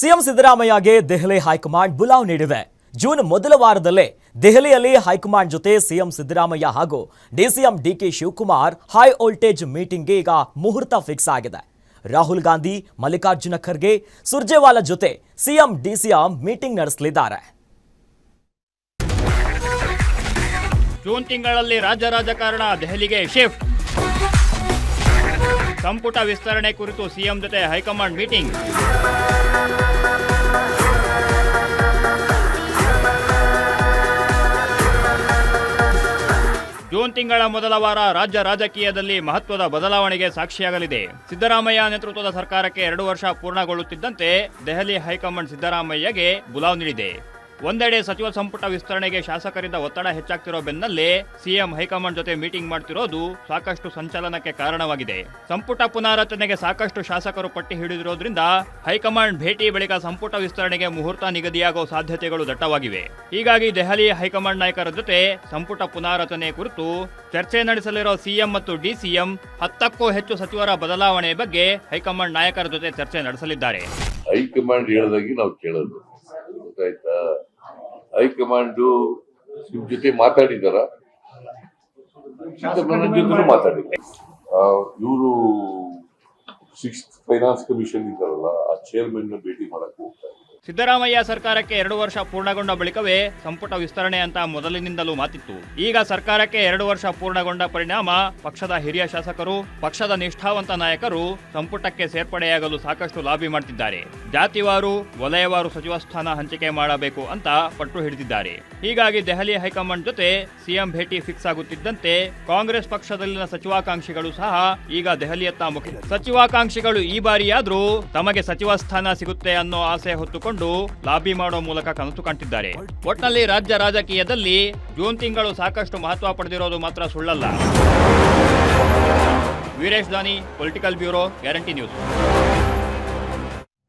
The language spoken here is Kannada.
ಸಿಎಂ ಸಿದ್ದರಾಮಯ್ಯಗೆ ದೆಹಲಿ ಹೈಕಮಾಂಡ್ ಬುಲಾವ್ ನೀಡಿದೆ ಜೂನ್ ಮೊದಲ ವಾರದಲ್ಲೇ ದೆಹಲಿಯಲ್ಲಿ ಹೈಕಮಾಂಡ್ ಜೊತೆ ಸಿಎಂ ಸಿದ್ದರಾಮಯ್ಯ ಹಾಗೂ DCM DK Shivakumar high voltage ಮೀಟಿಂಗ್ಗೆ ಈಗ ಮುಹೂರ್ತ ಫಿಕ್ಸ್ ಆಗಿದೆ. ರಾಹುಲ್ ಗಾಂಧಿ, ಮಲ್ಲಿಕಾರ್ಜುನ ಖರ್ಗೆ, ಸುರ್ಜೇವಾಲಾ ಜೊತೆ ಸಿಎಂ ಡಿಸಿಎಂ ಮೀಟಿಂಗ್ ನಡೆಸಲಿದ್ದಾರೆ. ಜೂನ್ ತಿಂಗಳಲ್ಲಿ ರಾಜ್ಯ ರಾಜಕಾರಣ ದೆಹಲಿಗೆ ಶಿಫ್ಟ್. ಸಂಪುಟ ವಿಸ್ತರಣೆ ಕುರಿತು ಸಿಎಂ ಜೊತೆ ಹೈಕಮಾಂಡ್ ಮೀಟಿಂಗ್. ಜೂನ್ ತಿಂಗಳ ಮೊದಲ ವಾರ ರಾಜ್ಯ ರಾಜಕೀಯದಲ್ಲಿ ಮಹತ್ವದ ಬದಲಾವಣೆಗೆ ಸಾಕ್ಷಿಯಾಗಲಿದೆ. ಸಿದ್ದರಾಮಯ್ಯ ನೇತೃತ್ವದ ಸರ್ಕಾರಕ್ಕೆ ಎರಡು ವರ್ಷ ಪೂರ್ಣಗೊಳ್ಳುತ್ತಿದ್ದಂತೆ ದೆಹಲಿ ಹೈಕಮಾಂಡ್ ಸಿದ್ದರಾಮಯ್ಯಗೆ ಬುಲಾವ್ ನೀಡಿದೆ. ಒಂದೆಡೆ ಸಚಿವ ಸಂಪುಟ ವಿಸ್ತರಣೆಗೆ ಶಾಸಕರಿಂದ ಒತ್ತಡ ಹೆಚ್ಚಾಗ್ತಿರೋ ಬೆನ್ನಲ್ಲೇ ಸಿಎಂ ಹೈಕಮಾಂಡ್ ಜೊತೆ ಮೀಟಿಂಗ್ ಮಾಡ್ತಿರೋದು ಸಾಕಷ್ಟು ಸಂಚಲನಕ್ಕೆ ಕಾರಣವಾಗಿದೆ. ಸಂಪುಟ ಪುನಾರಚನೆಗೆ ಸಾಕಷ್ಟು ಶಾಸಕರು ಪಟ್ಟಿ ಹಿಡಿದಿರೋದ್ರಿಂದ ಹೈಕಮಾಂಡ್ ಭೇಟಿ ಬಳಿಕ ಸಂಪುಟ ವಿಸ್ತರಣೆಗೆ ಮುಹೂರ್ತ ನಿಗದಿಯಾಗೋ ಸಾಧ್ಯತೆಗಳು ದಟ್ಟವಾಗಿವೆ. ಹೀಗಾಗಿ ದೆಹಲಿ ಹೈಕಮಾಂಡ್ ನಾಯಕರ ಜೊತೆ ಸಂಪುಟ ಪುನಾರಚನೆ ಕುರಿತು ಚರ್ಚೆ ನಡೆಸಲಿರೋ ಸಿಎಂ ಮತ್ತು ಡಿಸಿಎಂ ಹತ್ತಕ್ಕೂ ಹೆಚ್ಚು ಸಚಿವರ ಬದಲಾವಣೆ ಬಗ್ಗೆ ಹೈಕಮಾಂಡ್ ನಾಯಕರ ಜೊತೆ ಚರ್ಚೆ ನಡೆಸಲಿದ್ದಾರೆ. ಹೈಕಮಾಂಡ್ ಹೇಳಿದಾಗಿ ನಾವು ಕೇಳೋದು. ಗೊತ್ತಾಯ್ತಾ? ಹೈಕಮಾಂಡ್ ನಿಮ್ ಜೊತೆ ಮಾತಾಡಿದಾರ? ನನ್ನ ಮಾತಾಡಿದ್ದಾರೆ ಇವರು ಸಿಕ್ಸ್ ಫೈನಾನ್ಸ್ ಕಮಿಷನ್ ಇದ್ದಾರಲ್ಲ ಆ ಚೇರ್ಮನ್ ಭೇಟಿ ಮಾಡಕ್ ಹೋಗ್ತಾರೆ ಸಿದ್ದರಾಮಯ್ಯ ಸರ್ಕಾರಕ್ಕೆ ಎರಡು ವರ್ಷ ಪೂರ್ಣಗೊಂಡ ಬಳಿಕವೇ ಸಂಪುಟ ವಿಸ್ತರಣೆ ಅಂತ ಮೊದಲಿನಿಂದಲೂ ಮಾತಿತ್ತು. ಈಗ ಸರ್ಕಾರಕ್ಕೆ ಎರಡು ವರ್ಷ ಪೂರ್ಣಗೊಂಡ ಪರಿಣಾಮ ಪಕ್ಷದ ಹಿರಿಯ ಶಾಸಕರು, ಪಕ್ಷದ ನಿಷ್ಠಾವಂತ ನಾಯಕರು ಸಂಪುಟಕ್ಕೆ ಸೇರ್ಪಡೆಯಾಗಲು ಸಾಕಷ್ಟು ಲಾಬಿ ಮಾಡ್ತಿದ್ದಾರೆ. ಜಾತಿವಾರು, ವಲಯವಾರು ಸಚಿವ ಸ್ಥಾನ ಹಂಚಿಕೆ ಮಾಡಬೇಕು ಅಂತ ಪಟ್ಟು ಹಿಡಿದಿದ್ದಾರೆ. ಹೀಗಾಗಿ ದೆಹಲಿ ಹೈಕಮಾಂಡ್ ಜೊತೆ ಸಿಎಂ ಭೇಟಿ ಫಿಕ್ಸ್ ಆಗುತ್ತಿದ್ದಂತೆ ಕಾಂಗ್ರೆಸ್ ಪಕ್ಷದಲ್ಲಿನ ಸಚಿವಾಕಾಂಕ್ಷಿಗಳು ಸಹ ಈಗ ದೆಹಲಿಯತ್ತ ಮುಖ ಸಚಿವಾಕಾಂಕ್ಷಿಗಳು ಈ ಬಾರಿಯಾದ್ರೂ ತಮಗೆ ಸಚಿವ ಸ್ಥಾನ ಸಿಗುತ್ತೆ ಅನ್ನೋ ಆಸೆ ಹೊತ್ತುಕೊಂಡು ಲಾಬಿ ಮಾಡೋ ಮೂಲಕ ಕನಸು ಕಾಣ್ತಿದ್ದಾರೆ. ಒಟ್ನಲ್ಲಿ ರಾಜ್ಯ ರಾಜಕೀಯದಲ್ಲಿ ಜೂನ್ ತಿಂಗಳು ಸಾಕಷ್ಟು ಮಹತ್ವ ಪಡೆದಿರೋದು ಮಾತ್ರ ಸುಳ್ಳಲ್ಲ. ವೀರೇಶ್ ದಾನಿ, ಪೊಲಿಟಿಕಲ್ ಬ್ಯೂರೋ, ಗ್ಯಾರಂಟಿ ನ್ಯೂಸ್.